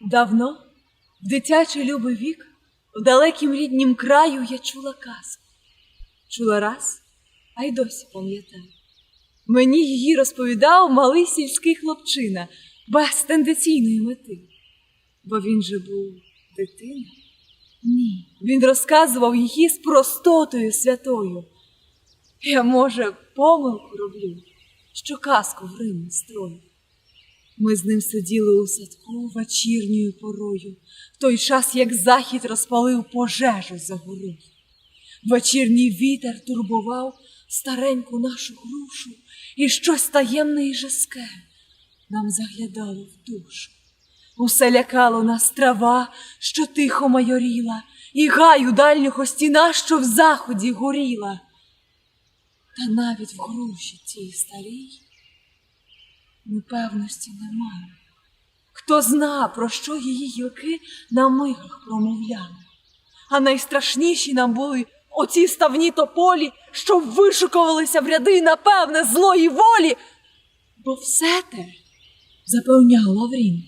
Давно, в дитячий любий вік, в далекім ріднім краю я чула казку. Чула раз, а й досі пам'ятаю. Мені її розповідав малий сільський хлопчина без тенденційної мети. Бо він же був дитина. Ні, він розказував її з простотою святою. Я, може, помилку роблю, що казку в Рим строю. Ми з ним сиділи у садку вечірньою порою, в той час, як захід розпалив пожежу за горою. Вечірній вітер турбував стареньку нашу грушу, і щось таємне і жаске нам заглядало в душу. Усе лякало нас трава, що тихо майоріла, і гаю дальнього стіна, що в заході горіла. Та навіть в груші тій старій непевності немає. Хто зна, про що її гілки на мигах промовляли. А найстрашніші нам були оці ставні тополі, що вишукувалися в ряди, напевне, злої волі. Бо все те, запевняв Лаврін,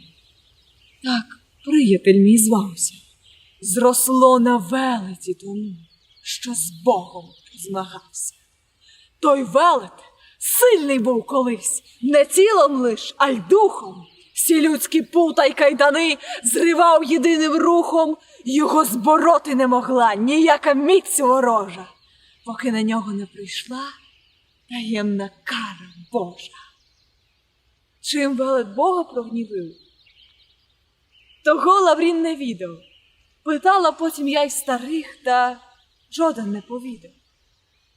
так приятель мій звався, зросло на велеті тому, що з Богом змагався. Той велет сильний був колись, не тілом лиш, а й духом. Всі людські пута й кайдани зривав єдиним рухом, його збороти не могла ніяка міць ворожа, поки на нього не прийшла таємна кара Божа. Чим велет Бога прогнівив? Того Лаврін не відав. Питала потім я й старих, та жоден не повідав.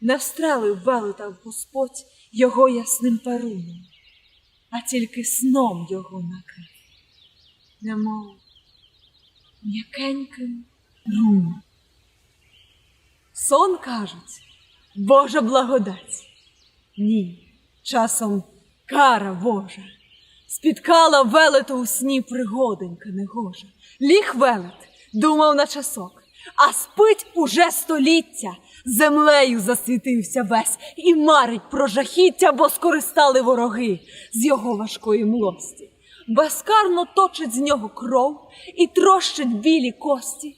Не встрелив велета Господь його ясним перуном, а тільки сном його накрив, немов м'якеньким руном. Сон кажуть, Божа благодать. Ні, часом кара Божа. Спіткала велету у сні пригоденька негожа. Ліг велет, думав на часок, а спить уже століття. Землею засвітився весь і марить про жахіття, бо скористали вороги з його важкої млості. Безкарно точить з нього кров і трощить білі кості.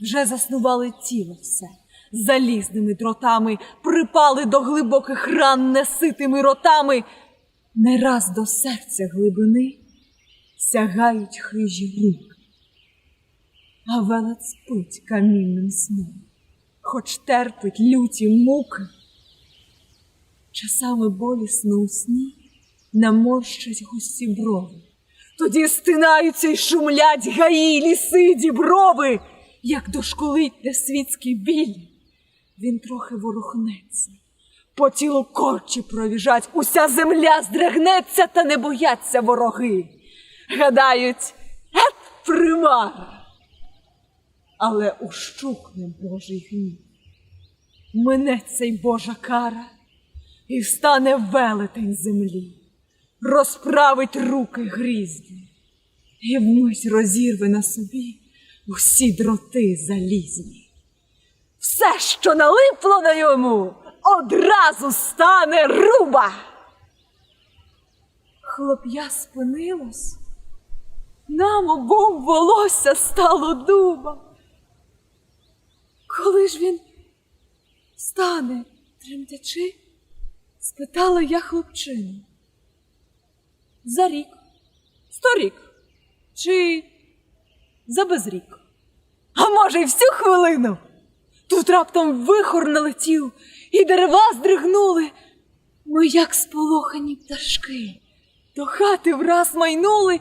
Вже заснували тіло все, залізними дротами, припали до глибоких ран неситими ротами, не раз до серця глибини сягають хижі руки, а велет спить камінним сном, хоч терпить люті муки. Часами болісно у сні наморщать густі брови. Тоді стинаються й шумлять гаї, ліси, діброви, як дошколить де світський біль. Він трохи ворухнеться, по тілу корчі провіжать, уся земля здригнеться, та не бояться вороги. Гадають, ет примара. Але ущухне Божий гнів. Минеться й Божа кара, і встане велетень землі, розправить руки грізні, і вмить розірве на собі усі дроти залізні. Все, що налипло на йому, одразу стане руба. Хлоп'я спинилось, нам обом волосся стало дуба. Ж він стане, тремтячи, спитала я хлопчину. За рік, сторік чи за безрік? А може, й всю хвилину? Тут раптом вихор налетів, і дерева здригнули. Ми, як сполохані пташки, до хати враз майнули.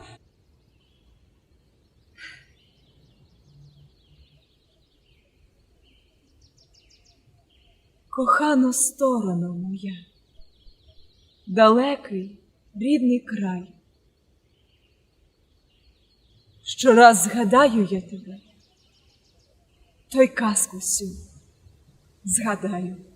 Кохана сторона моя, далекий рідний край. Щораз згадаю я тебе, той казку сю згадаю.